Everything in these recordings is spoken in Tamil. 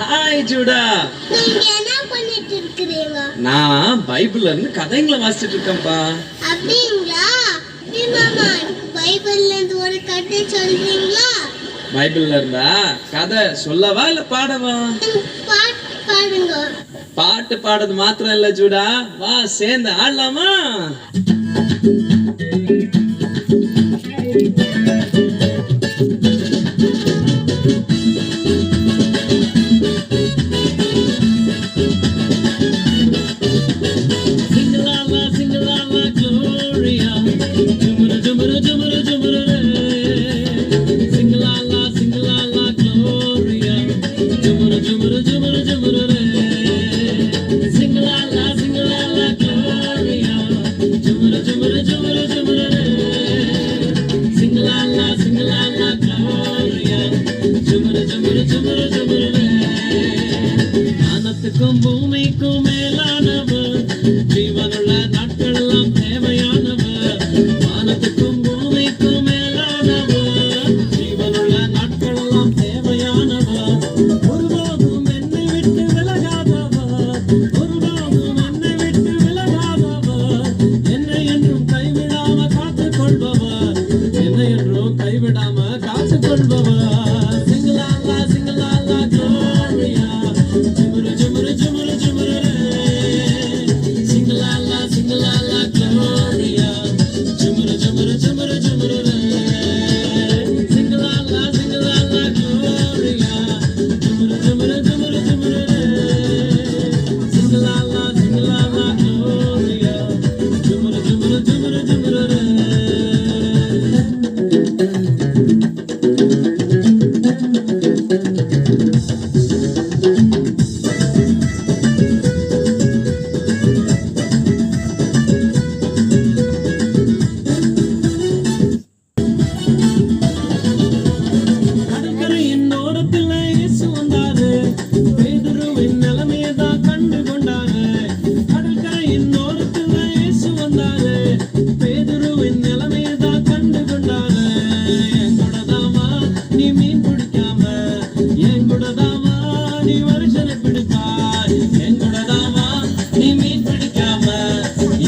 Hi Judah. நீங்க என்ன பண்ணிட்டு இருக்கிறீங்க? நான் பைபிள்ல இருந்து கதைங்களை வாசிச்சுட்டு இருக்கேன்ப்பா. அப்படிங்களா? நீ மாமா பைபிள்ல இருந்து ஒரு கதை சொல்றீங்களா? பைபிள்ல இருந்தா கதை சொல்லவா இல்ல பாடவா? பாட்டு பாடுங்க. பாட்டு பாடுறது மாத்திரம் இல்ல ஜூடா. வா சேர்ந்து ஆடலாமா? Boom, boom.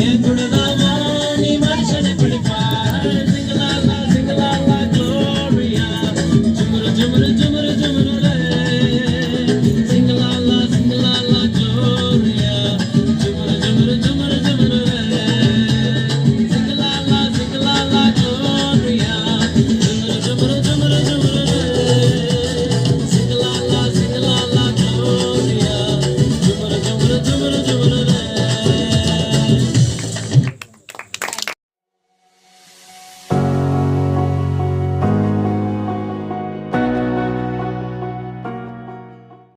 ఏతుడు